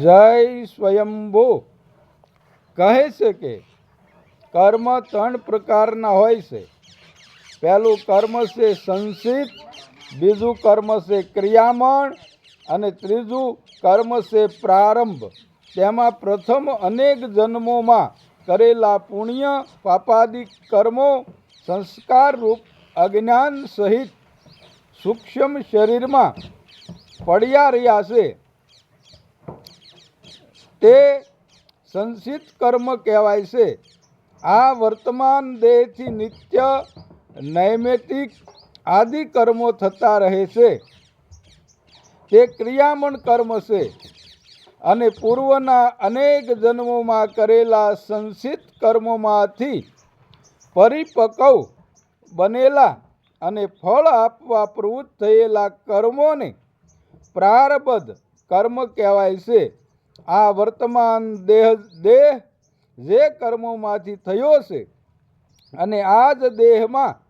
જય સ્વયંભો. કહે છે કે કર્મ ત્રણ પ્રકારના હોય છે. પહેલું કર્મ છે સંસિત બીજું કર્મ છે ક્રિયામણ અને ત્રીજું કર્મ છે પ્રારંભ. તેમાં પ્રથમ અનેક જન્મોમાં કરેલા પુણ્ય, પાપાદિક કર્મો, સંસ્કાર રૂપ અજ્ઞાન સહિત સૂક્ષ્મ શરીરમાં પડ્યા રહ્યા છે. તે સંસિત કર્મ કહેવાય છે. આ વર્તમાન દેહથી નિત્ય નૈમિતિક આદિ કર્મો થતા રહે છે. તે ક્રિયામણ કર્મ છે અને પૂર્વના અનેક જન્મોમાં કરેલા સંસિત કર્મોમાંથી પરિપક્વ બનેલા અને ફળ આપવા પ્રવૃત્ત થયેલા કર્મોને પ્રારબ્ધ કર્મ કહેવાય છે. આ વર્તમાન દેહ દેહ જે કર્મોમાંથી થયો છે અને આ જ દેહમાં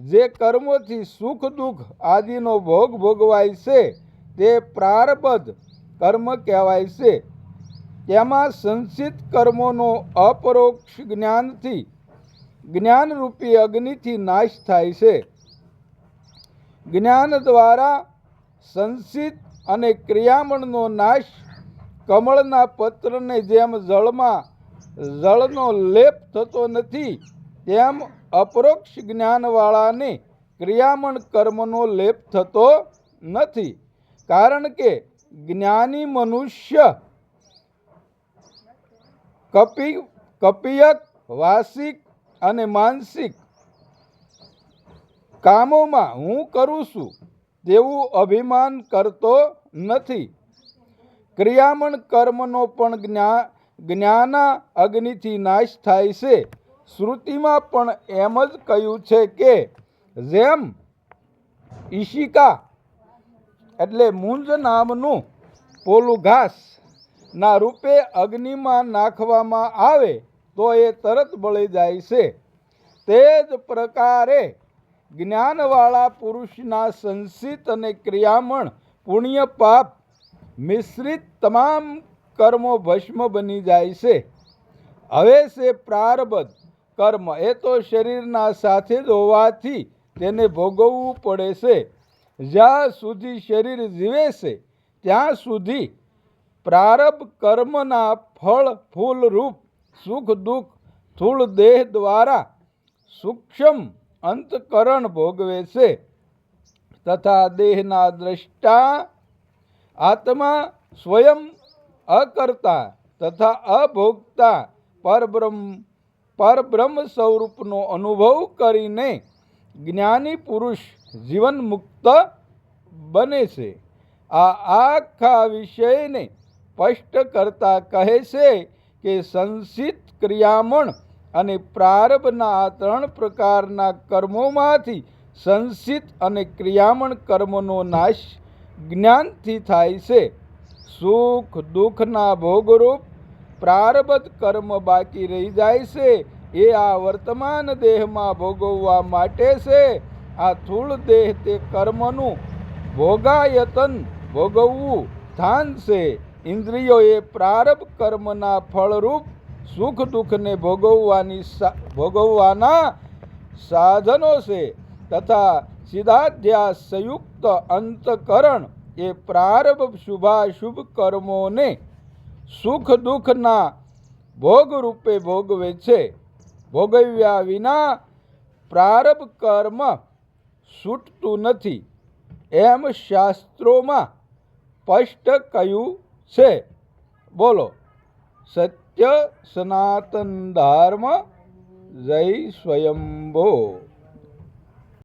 જે કર્મોથી સુખ દુઃખ આદિનો ભોગ ભોગવાય છે, તે પ્રારબ્ધ કર્મ કહેવાય છે. તેમાં સંસિત કર્મોનો અપરોક્ષ જ્ઞાનથી, જ્ઞાનરૂપી અગ્નિથી નાશ થાય છે. જ્ઞાન દ્વારા સંસિત અને ક્રિયામણનો નાશ કમળના પત્રને જેમ જળમાં, જળનો લેપ થતો નથી, તેમ અપરોક્ષ જ્ઞાનવાળાને ક્રિયામણ કર્મનો લેપ થતો નથી. કારણ કે જ્ઞાની મનુષ્ય કપી, કપિયક, વાસિક અને માનસિક કામોમાં હું કરું છું તેવું અભિમાન કરતો નથી. ક્રિયામણ કર્મનો પણ જ્ઞા, જ્ઞાના અગ્નિથી નાશ થાય છે. શ્રુતિમાં પણ એમ જ કહ્યું છે કે, જેમ ઈશિકા એટલે મુંજ નામનું પોલું ઘાસ ના રૂપે અગ્નિમાં નાખવામાં આવે, તો એ તરત બળી જાય છે. તે જ પ્રકારે જ્ઞાનવાળા પુરુષના સંસિત અને ક્રિયામણ પુણ્ય પાપ મિશ્રિત તમામ કર્મો ભસ્મ બની જાય છે. હવે છે પ્રારબ્ધ કર્મ. એ તો શરીરના સાથે જ હોવાથી તેને ભોગવવું પડે છે. જ્યાં સુધી શરીર જીવે છે, ત્યાં સુધી પ્રારબ્ધ કર્મના ફળ, ફૂલ રૂપ, સુખ, દુઃખ સ્થૂળ દેહ દ્વારા સૂક્ષ્મ અંતકરણ ભોગવે છે. તથા દેહના દ્રષ્ટા આત્મા સ્વયં અકર્તા તથા અભોગતા પરબ્રહ્મ પરબ્રહ્મ સ્વરૂપનો અનુભવ કરીને જ્ઞાની પુરુષ જીવન મુક્ત બને છે. આ આખા વિષયને સ્પષ્ટ કરતા કહે છે કે સંસિત ક્રિયામણ અને પ્રારંભના આ ત્રણ પ્રકારના કર્મોમાંથી સંસિત અને ક્રિયામણ કર્મનો નાશ જ્ઞાનથી થાય છે. સુખ, દુઃખના ભોગરૂપ પ્રારબ્ધ કર્મ બાકી રહી જાય છે. એ આ વર્તમાન દેહમાં ભોગવવા માટે છે. આ સ્થૂળ દેહ તે કર્મનું ભોગાયતન ભોગવવું સ્થાન છે. ઇન્દ્રિયો એ પ્રારબ્ધ કર્મના ફળરૂપ સુખ, દુઃખને ભોગવવાની ભોગવવાના સાધનો છે. તથા સિદ્ધાધ્યાસ સંયુક્ત અંતકરણ એ પ્રારંભ શુભાશુભ કર્મોને સુખ દુઃખના ભોગરૂપે ભોગવે છે. ભોગવ્યા વિના પ્રારંભ કર્મ છૂટતું નથી. એમ શાસ્ત્રોમાં સ્પષ્ટ કહ્યું છે. બોલો. સત્ય સનાતન ધર્મ જય સ્વયંભો.